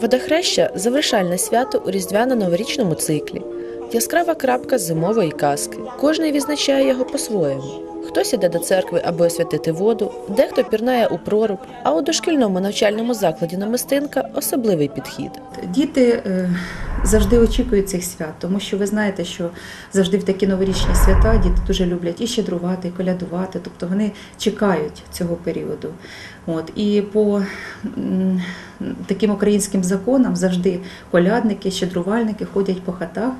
Водохреща завершальне свято у різдвяно-новорічному циклі. Яскрава крапка зимової казки. Кожний відзначає його по-своєму. Хтось іде до церкви, аби освятити воду, дехто пірнає у проруб, а у дошкільному навчальному закладі намистинка особливий підхід. Діти е, завжди очікують цих свят, тому що ви знаєте, що завжди в такі новорічні свята діти дуже люблять і щедрувати, і колядувати, тобто вони чекають цього періоду. От і по таким українським законам завжди колядники, щедрувальники ходять по хатах.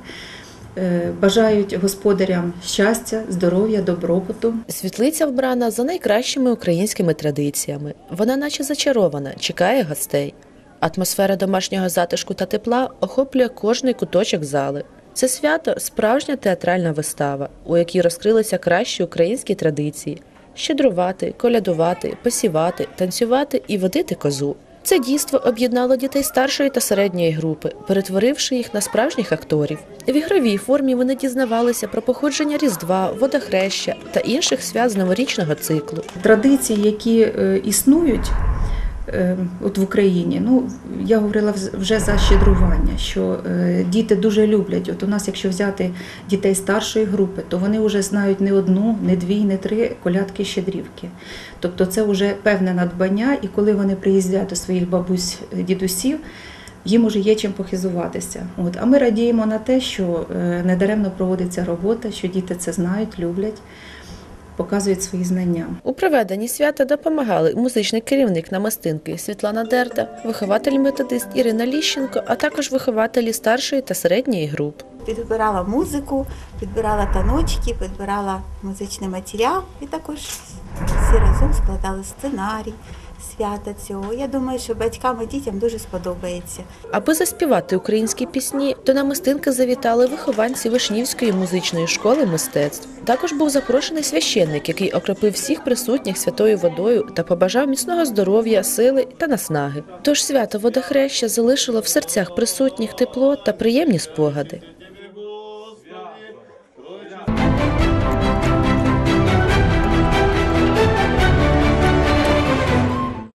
е, Бажають господарям щастя, здоров'я, добробуту. Світлиця вбрана за найкращими українськими традиціями. Вона, наче зачарована, чекає гостей. Атмосфера домашнього затишку та тепла охоплює кожний куточок зали. Це свято справжня театральна вистава, у якій розкрилися кращі українські традиції: щедрувати, колядувати, посівати, танцювати і водити козу. Це дійство об'єднало дітей старшої та середньої групи, перетворивши їх на справжніх акторів. В ігровій формі вони дізнавалися про походження Різдва, водохреща та інших свят з новорічного циклу. Традиції, які е, існують от в Україні, ну я говорила вже за щедрування, що е, діти дуже люблять. От у нас, якщо взяти дітей старшої групи, то вони вже знають не одну, не дві, не три колядки щедрівки. Тобто це вже певне надбання, і коли вони приїздять до своїх бабусь, е, дідусів. Їм уже є чим похизуватися. От. А ми радіємо на те, що е, недаремно проводиться робота, що діти це знають, люблять, показують свої знання. У проведенні свята допомагали музичний керівник намастинки Світлана Дерда, вихователь-методист Ірина Ліщенко, а також вихователі старшої та середньої груп. Підбирала музику, підбирала таночки, підбирала музичний матеріал і також всі разом складали сценарій свята цього. Я думаю, що батькам і дітям дуже сподобається. Аби заспівати українські пісні, до намистинки завітали вихованці Вишнівської музичної школи мистецтв. Також був запрошений священник, який окропив всіх присутніх святою водою та побажав міцного здоров'я, сили та наснаги. Тож свято водохреща залишило в серцях присутніх тепло та приємні спогади.